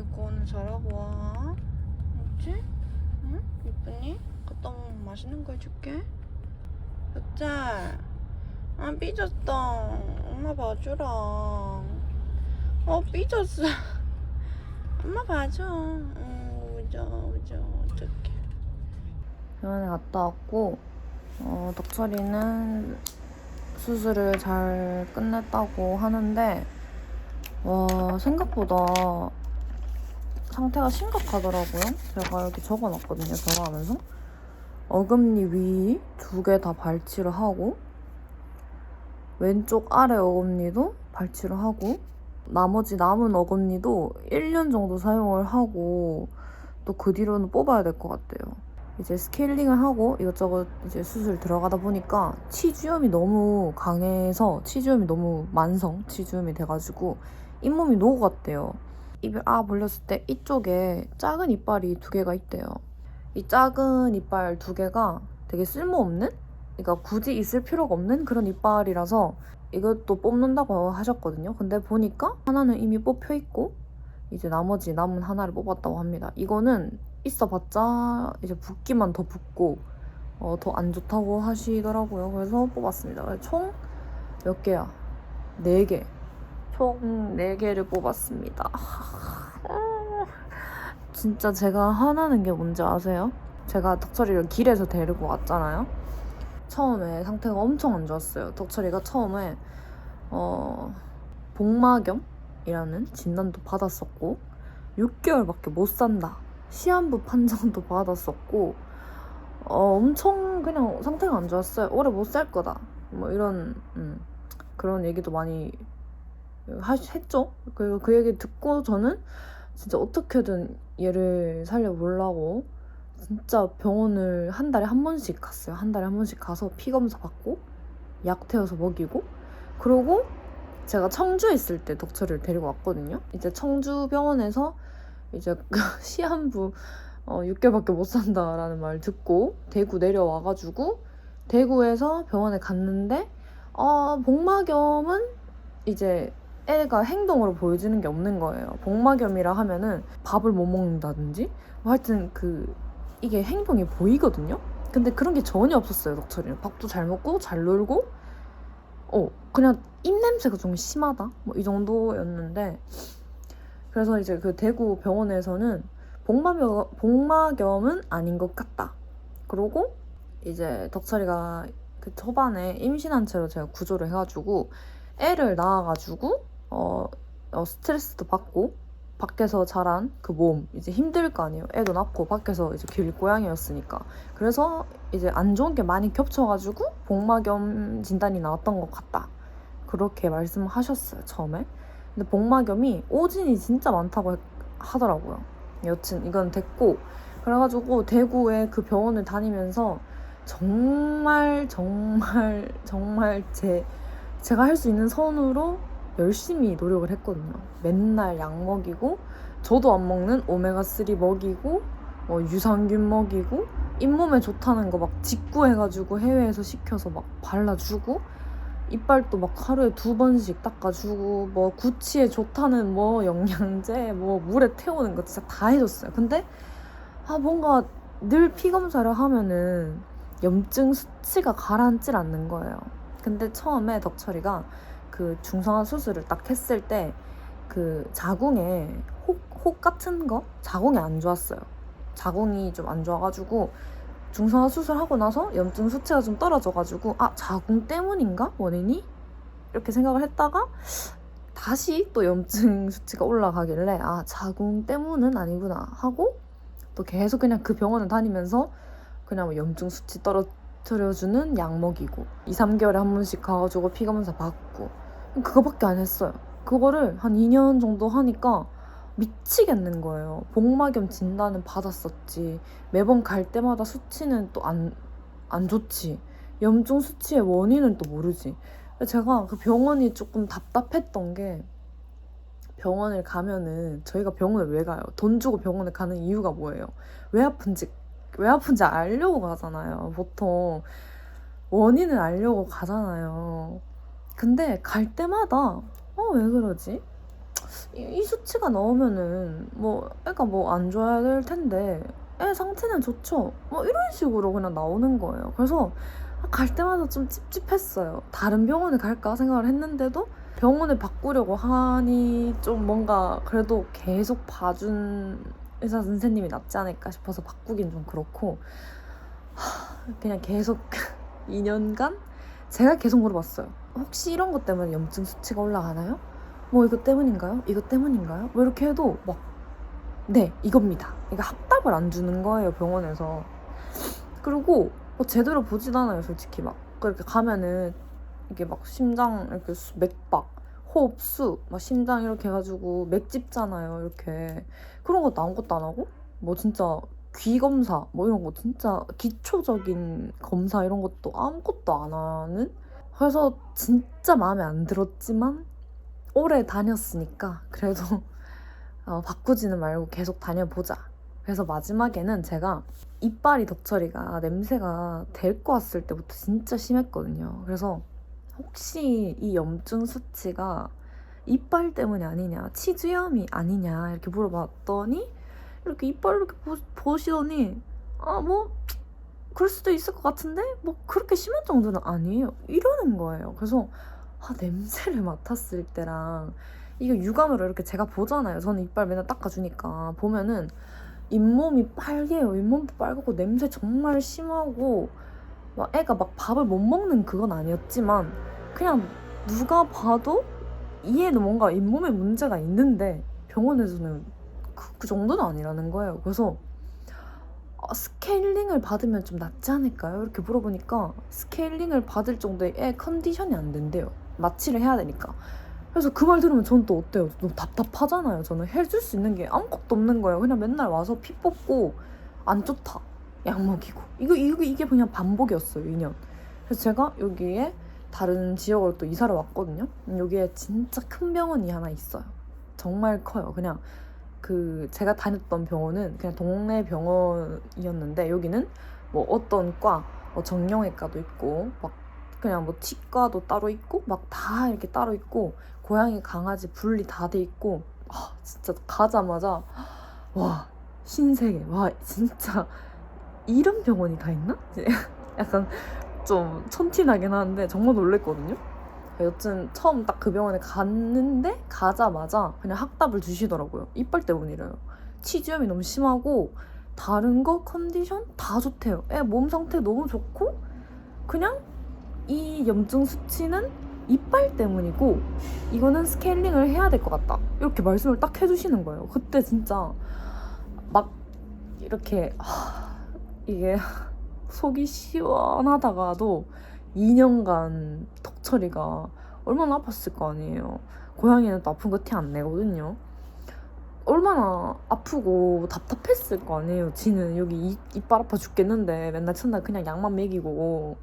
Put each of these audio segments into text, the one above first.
아이고 오늘 잘하고 와. 알지? 응? 이쁘니? 갔다 오면 맛있는 거 해줄게. 여짤. 아 삐졌다. 엄마 봐주라. 어 삐졌어. 엄마 봐줘. 응 우죠 우죠 어떡해. 병원에 갔다 왔고 어, 덕철이는 수술을 잘 끝냈다고 하는데 와 생각보다 상태가 심각하더라고요. 제가 여기 적어놨거든요. 전화하면서 어금니 위 두 개 다 발치를 하고 왼쪽 아래 어금니도 발치를 하고 나머지 남은 어금니도 1년 정도 사용을 하고 또 그 뒤로는 뽑아야 될 것 같대요. 이제 스케일링을 하고 이것저것 이제 수술 들어가다 보니까 치주염이 너무 강해서 치주염이 너무 만성 치주염이 돼가지고 잇몸이 녹았대요. 입을 아 벌렸을 때 이쪽에 작은 이빨이 두 개가 있대요. 이 작은 이빨 두 개가 되게 쓸모없는? 그러니까 굳이 있을 필요가 없는 그런 이빨이라서 이것도 뽑는다고 하셨거든요. 근데 보니까 하나는 이미 뽑혀 있고 이제 나머지 남은 하나를 뽑았다고 합니다. 이거는 있어봤자 이제 붓기만 더 붓고 어, 더 안 좋다고 하시더라고요. 그래서 뽑았습니다. 총 몇 개야? 네 개. 총 4개를 뽑았습니다. 진짜 제가 화나는 게 뭔지 아세요? 제가 덕철이를 길에서 데리고 왔잖아요. 처음에 상태가 엄청 안 좋았어요. 덕철이가 처음에 어, 복막염이라는 진단도 받았었고 6개월밖에 못 산다. 시한부 판정도 받았었고 어, 엄청 그냥 상태가 안 좋았어요. 오래 못 살 거다. 뭐 이런 음, 그런 얘기도 많이 하, 했죠. 그리고 그 얘기 듣고 저는 진짜 어떻게든 얘를 살려보려고 진짜 병원을 한 달에 한 번씩 갔어요. 한 달에 한 번씩 가서 피 검사 받고 약 태워서 먹이고 그러고 제가 청주에 있을 때 덕철을 데리고 왔거든요. 이제 청주 병원에서 이제 시한부 어, 6개월밖에 못 산다라는 말 듣고 대구 내려와가지고 대구에서 병원에 갔는데 어, 복막염은 이제 애가 행동으로 보여지는 게 없는 거예요. 복막염이라 하면은 밥을 못 먹는다든지 뭐 하여튼 그 이게 행동이 보이거든요. 근데 그런 게 전혀 없었어요, 덕철이는. 밥도 잘 먹고 잘 놀고 어 그냥 입냄새가 좀 심하다 뭐 이 정도였는데 그래서 이제 그 대구 병원에서는 복막염, 복막염은 아닌 것 같다. 그러고 이제 덕철이가 그 초반에 임신한 채로 제가 구조를 해가지고 애를 낳아가지고 어, 어, 스트레스도 받고 밖에서 자란 그 몸 이제 힘들 거 아니에요. 애도 낳고 밖에서 이제 길고양이였으니까 그래서 이제 안 좋은 게 많이 겹쳐가지고 복막염 진단이 나왔던 것 같다. 그렇게 말씀하셨어요 처음에. 근데 복막염이 오진이 진짜 많다고 했- 하더라고요. 여튼 이건 됐고 그래가지고 대구에 그 병원을 다니면서 정말 정말 정말 제 제가 할 수 있는 선으로 열심히 노력을 했거든요. 맨날 약 먹이고 저도 안 먹는 오메가3 먹이고 어, 유산균 먹이고 잇몸에 좋다는 거 막 직구해가지고 해외에서 시켜서 막 발라주고 이빨도 막 하루에 두 번씩 닦아주고 뭐 구취에 좋다는 뭐 영양제 뭐 물에 태우는 거 진짜 다 해줬어요. 근데 아 뭔가 늘 피 검사를 하면은 염증 수치가 가라앉질 않는 거예요. 근데 처음에 덕철이가 그 중성화 수술을 딱 했을 때 그 자궁에 혹, 혹 같은 거? 자궁이 안 좋았어요. 자궁이 좀 안 좋아가지고 중성화 수술하고 나서 염증 수치가 좀 떨어져가지고 아 자궁 때문인가? 원인이? 이렇게 생각을 했다가 다시 또 염증 수치가 올라가길래 아 자궁 때문은 아니구나 하고 또 계속 그냥 그 병원을 다니면서 그냥 뭐 염증 수치 떨어뜨려주는 약 먹이고 2, 3개월에 한 번씩 가가지고 피 검사 받고 그거밖에 안 했어요. 그거를 한 2년 정도 하니까 미치겠는 거예요. 복막염 진단은 받았었지. 매번 갈 때마다 수치는 또 안 안 좋지. 염증 수치의 원인은 또 모르지. 제가 그 병원이 조금 답답했던 게 병원을 가면은 저희가 병원을 왜 가요? 돈 주고 병원을 가는 이유가 뭐예요? 왜 아픈지 왜 아픈지 알려고 가잖아요. 보통 원인을 알려고 가잖아요. 근데 갈 때마다 어 왜 그러지? 이, 이 수치가 나오면은 뭐 애가 뭐 안 좋아야 될 텐데 애 상태는 좋죠. 뭐 이런 식으로 그냥 나오는 거예요. 그래서 갈 때마다 좀 찝찝했어요. 다른 병원에 갈까 생각을 했는데도 병원을 바꾸려고 하니 좀 뭔가 그래도 계속 봐준 의사 선생님이 낫지 않을까 싶어서 바꾸긴 좀 그렇고 하, 그냥 계속 2년간 제가 계속 물어봤어요. 혹시 이런 것 때문에 염증 수치가 올라가나요? 뭐 이것 때문인가요? 이것 때문인가요? 뭐 이렇게 해도 막 네, 이겁니다. 이거 합답을 안 주는 거예요, 병원에서. 그리고 뭐 제대로 보지도 않아요, 솔직히 막. 그렇게 가면은 이게 막 심장 이렇게 수- 맥박, 호흡수, 막 심장 이렇게 해가지고 맥 찝잖아요, 이렇게. 그런 것도 아무것도 안 하고 뭐 진짜 귀 검사 뭐 이런 거 진짜 기초적인 검사 이런 것도 아무것도 안 하는 그래서 진짜 마음에 안 들었지만 오래 다녔으니까 그래도 어, 바꾸지는 말고 계속 다녀보자. 그래서 마지막에는 제가 이빨이 덕처리가 냄새가 데리고 왔을 때부터 진짜 심했거든요. 그래서 혹시 이 염증 수치가 이빨 때문이 아니냐, 치주염이 아니냐 이렇게 물어봤더니 이렇게 이빨 이렇게 보, 보시더니 아 뭐 그럴 수도 있을 것 같은데 뭐 그렇게 심한 정도는 아니에요 이러는 거예요. 그래서 아 냄새를 맡았을 때랑 이거 육안으로 이렇게 제가 보잖아요. 저는 이빨 맨날 닦아주니까 보면은 잇몸이 빨개요. 잇몸도 빨갛고 냄새 정말 심하고 막 애가 막 밥을 못 먹는 그건 아니었지만 그냥 누가 봐도 이해는 뭔가 잇몸에 문제가 있는데 병원에서는 그, 그 정도는 아니라는 거예요. 그래서 아, 스케일링을 받으면 좀 낫지 않을까요? 이렇게 물어보니까 스케일링을 받을 정도의 애 컨디션이 안 된대요. 마취를 해야 되니까. 그래서 그 말 들으면 저는 또 어때요? 너무 답답하잖아요. 저는 해줄 수 있는 게 아무것도 없는 거예요. 그냥 맨날 와서 피 뽑고 안 좋다. 약 먹이고. 이거, 이거, 이게 그냥 반복이었어요, 2년. 그래서 제가 여기에 다른 지역으로 또 이사를 왔거든요. 여기에 진짜 큰 병원이 하나 있어요. 정말 커요. 그냥 그 제가 다녔던 병원은 그냥 동네 병원이었는데 여기는 뭐 어떤 과, 뭐 정형외과도 있고 막 그냥 뭐 치과도 따로 있고 막 다 이렇게 따로 있고 고양이 강아지 분리 다 돼 있고 아 진짜 가자마자 와 신세계 와 진짜 이런 병원이 다 있나? 약간 좀 천티나긴 하는데 정말 놀랬거든요. 여튼 처음 딱 그 병원에 갔는데 가자마자 그냥 학답을 주시더라고요. 이빨 때문이래요. 치주염이 너무 심하고 다른 거 컨디션 다 좋대요. 애 몸 상태 너무 좋고 그냥 이 염증 수치는 이빨 때문이고 이거는 스케일링을 해야 될 것 같다. 이렇게 말씀을 딱 해주시는 거예요. 그때 진짜 막 이렇게 하, 이게 속이 시원하다가도 2년간 턱처리가 얼마나 아팠을 거 아니에요. 고양이는 또 아픈 거 티 안 내거든요. 얼마나 아프고 답답했을 거 아니에요. 지는 여기 이, 이빨 아파 죽겠는데 맨날 첫날 그냥 약만 먹이고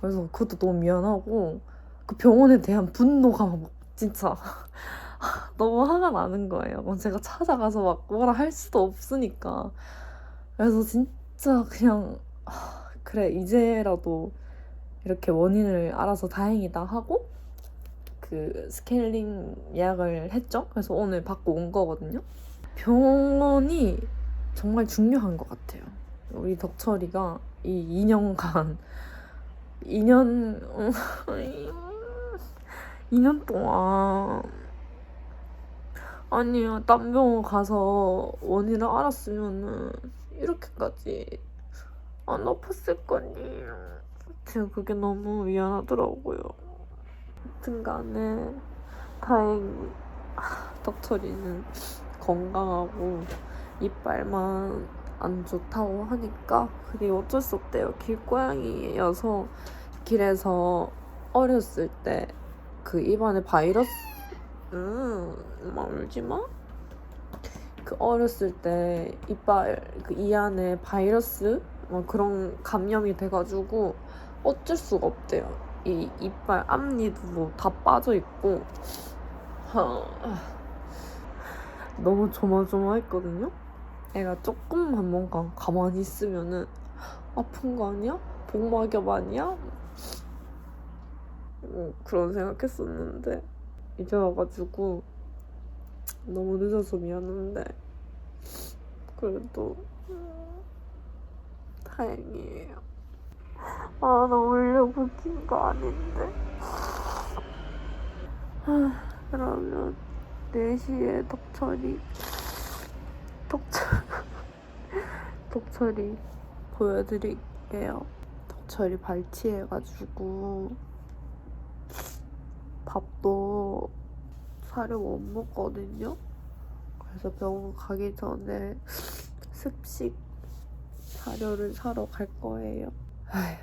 그래서 그것도 너무 미안하고 그 병원에 대한 분노가 막 진짜 너무 화가 나는 거예요. 뭐 제가 찾아가서 막 뭐라 할 수도 없으니까 그래서 진짜 그냥 하, 그래 이제라도 이렇게 원인을 알아서 다행이다 하고 그 스케일링 예약을 했죠. 그래서 오늘 받고 온 거거든요. 병원이 정말 중요한 것 같아요. 우리 덕철이가 이 2년간 2년 2년 동안 아니야 딴 병원 가서 원인을 알았으면은 이렇게까지 안 아팠을 거니 제가 그게 너무 미안하더라고요. 하여튼간에 다행히 덕철이는 건강하고 이빨만 안 좋다고 하니까 그게 어쩔 수 없대요. 길고양이여서 길에서 어렸을 때 그 입안에 바이러스 음, 울지 마. 그 어렸을 때 이빨 그 이 안에 바이러스? 뭐 그런 감염이 돼가지고 어쩔 수가 없대요. 이 이빨 앞니도 다 빠져 있고 하, 너무 조마조마했거든요. 애가 조금만 뭔가 가만히 있으면은 아픈 거 아니야? 복막염 아니야? 뭐 그런 생각했었는데 이제 와가지고 너무 늦어서 미안한데 그래도 음, 다행이에요. 아, 나 울려고 웃긴 거 아닌데. 아, 그러면 4시에 덕철이 덕철 덕철이 보여드릴게요. 덕철이 발치해가지고 밥도 사료 못 먹거든요. 그래서 병원 가기 전에 습식 사료를 사러 갈 거예요. 아휴.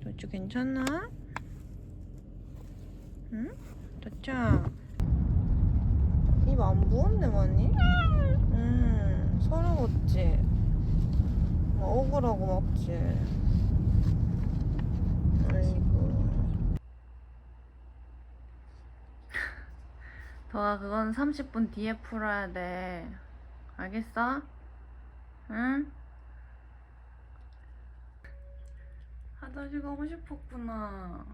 도쭈 괜찮아? 응? 도쭈 입안 부었네 많이? 응 서러웠지? 막 억울하고 막지? 아이고 더아 그건 30분 뒤에 풀어야 돼. 알겠어? 응? 화장실 가고 싶었구나.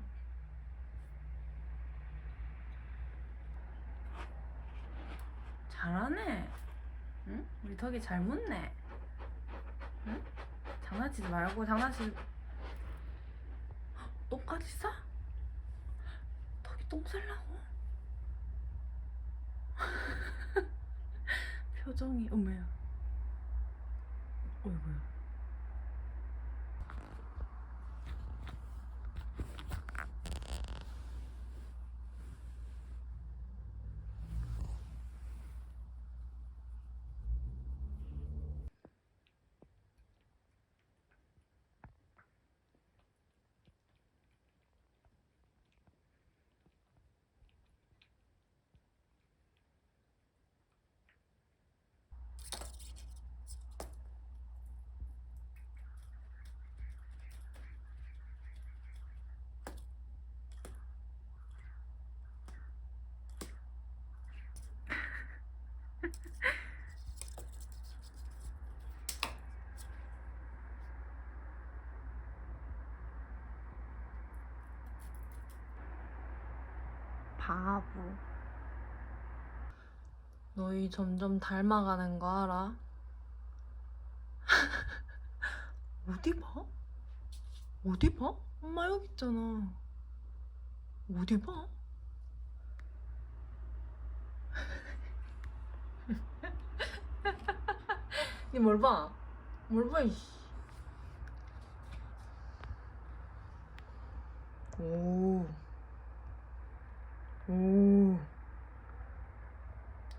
잘하네. 응? 우리 덕이 잘 묻네. 응? 장난치지 말고 장난치지. 헉, 똥까지 싸? 덕이 똥 쌀라고? 표정이 어머 바보 너희 점점 닮아가는 거 알아? 어디 봐? 어디 봐? 엄마 여기 있잖아 어디 봐? 니 뭘 봐? 뭘 봐, 이씨. 오. 오.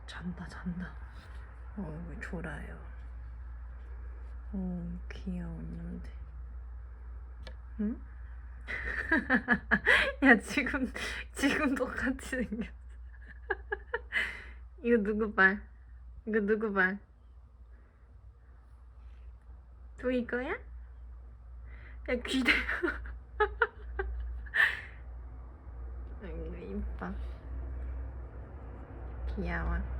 잔다, 잔다. 어, 졸아요. 오, 귀여웠는데. 응? 야, 지금, 지금 똑같이 생겼어. 이거 누구 발? 이거 누구 발? 또 이거야? 야, 귀대. 아이고, 이뻐. 귀여워.